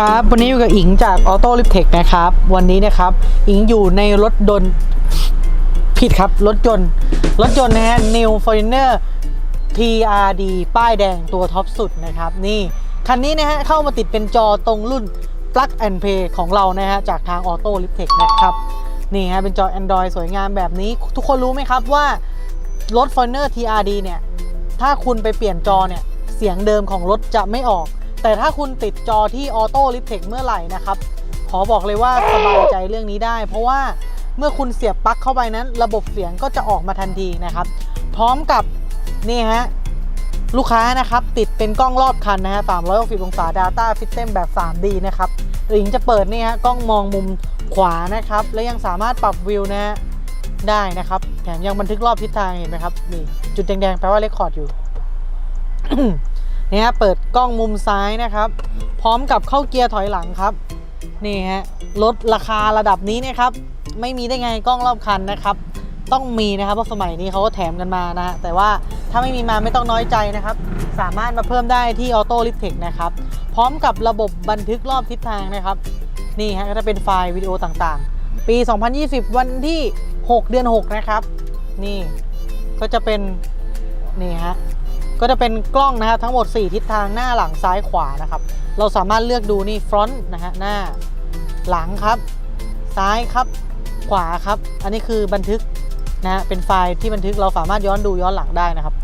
ครับวันนี้อยู่กับอิงจาก Auto l i p t e c h นะครับ วันนี้นะครับอิงอยู่ในรถดนผิดครับ รถยนต์ รถยนต์นะฮะ New Foreigner TRD ป้ายแดงตัวท็อปสุดนะครับ นี่ คันนี้นะฮะ เข้ามาติดเป็นจอตรงรุ่น Plug and Play ของเรานะฮะ จากทาง Auto l i p t e c h นะครับ นี่ฮะ เป็นจอ Android สวยงามแบบนี้ ทุกคนรู้ไหมครับว่ารถ Foreigner TRD เนี่ย ถ้าคุณไปเปลี่ยนจอเนี่ย เสียงเดิมของรถจะไม่ออก แต่ถ้าคุณติดจอที่ Auto l i p t e c h เมื่อไหร่นะครับ ขอบอกเลยว่าสบายใจเรื่องนี้ได้ เพราะว่าเมื่อคุณเสียบปลั๊กเข้าไปนั้น ระบบเสียงก็จะออกมาทันทีนะครับ พร้อมกับนี่ฮะลูกค้านะครับติดเป็นกล้องรอบคันนะฮะ360องศา Data System แบบ 3D นะครับหรือจะเปิดนี่ฮะกล้องมองมุมขวานะครับ และยังสามารถปรับวิวนะฮะได้นะครับแถมยังบันทึกรอบทิศทางเห็นไหมครับนี่จุดแดงๆแปลว่าเรคคอร์ดอยู่ นี่ฮะเปิดกล้องมุมซ้ายนะครับ พร้อมกับเข้าเกียร์ถอยหลังครับนี่ฮะลดราคาระดับนี้นะครับ ไม่มีได้ไงกล้องรอบคันนะครับ ต้องมีนะครับเพราะสมัยนี้เขาก็แถมกันมานะฮะแต่ว่าถ้าไม่มีมาไม่ต้องน้อยใจนะครับ สามารถมาเพิ่มได้ที่ Auto l i p t e c h นะครับ พร้อมกับระบบบันทึกรอบทิศทางนะครับ นี่ฮะก็จะเป็นไฟล์วิดีโอต่างๆ ปี 2020 วันที่ 6 เดือน 6 นะครับ นี่ก็จะเป็นนี่ฮะ ก็จะเป็นกล้องนะครับทั้งหมด 4 ทิศทางหน้าหลังซ้ายขวานะครับ เราสามารถเลือกดูนี่ front นะฮะหน้าหลังครับ ซ้ายครับ ขวาครับ อันนี้คือบันทึกนะฮะเป็นไฟล์ที่บันทึกเราสามารถย้อนดูย้อนหลังได้นะครับ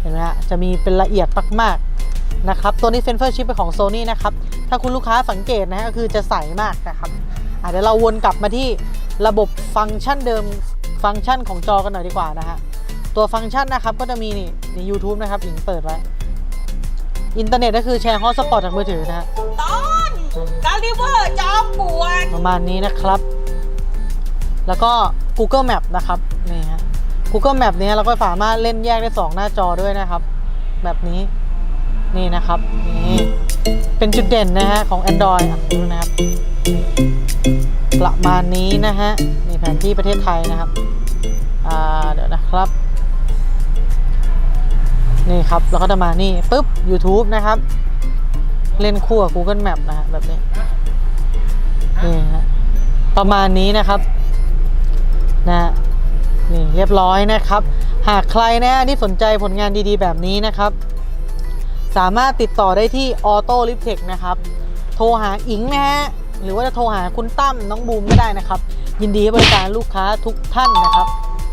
เห็นไหมฮะจะมีเป็นละเอียดมากๆนะครับ ตัวนี้เซนเซอร์ชิปเป็นของ Sony นะครับ ถ้าคุณลูกค้าสังเกตนะฮะก็คือจะใสมากนะครับเดี๋ยวเราวนกลับมาที่ระบบฟังก์ชันเดิมฟังก์ชันของจอกันหน่อยดีกว่านะฮะ ตัวฟังก์ชันนะครับก็จะมีนี่ใน YouTube นะครับอิงเปิดไว้ อินเทอร์เน็ตก็คือแชร์ฮอตสปอตจากมือถือนะฮะตอนกาลิเวอร์จอมปวดประมาณนี้นะครับ แล้วก็ Google Map นะครับนี่ฮะ Google Map เนี้ยเราก็สามารถเล่นแยกได้ 2 หน้าจอด้วยนะครับ แบบนี้นี่นะครับนี่เป็นจุดเด่นนะฮะของ Android อะดูนะครับประมาณนี้นะฮะนี่แผนที่ประเทศไทยนะครับ อ่า เดี๋ยวนะครับ นี่ครับแล้วก็จะมานี่ปุ๊บ YouTube นะครับ เล่นคู่กับ Google Map นะฮะแบบนี้นี่ฮะประมาณนี้นะครับนะฮะนี่เรียบร้อยนะครับ หากใครนะที่สนใจผลงานดีๆ แบบนี้นะครับ สามารถติดต่อได้ที่ Auto l i p t e c h นะครับ โทรหาอิงนะฮะหรือว่าจะโทรหาคุณตั้มน้องบูมก็ได้นะครับ ยินดีให้บริการลูกค้าทุกท่านนะครับ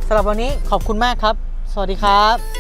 สำหรับวันนี้ขอบคุณมากครับ สวัสดีครับ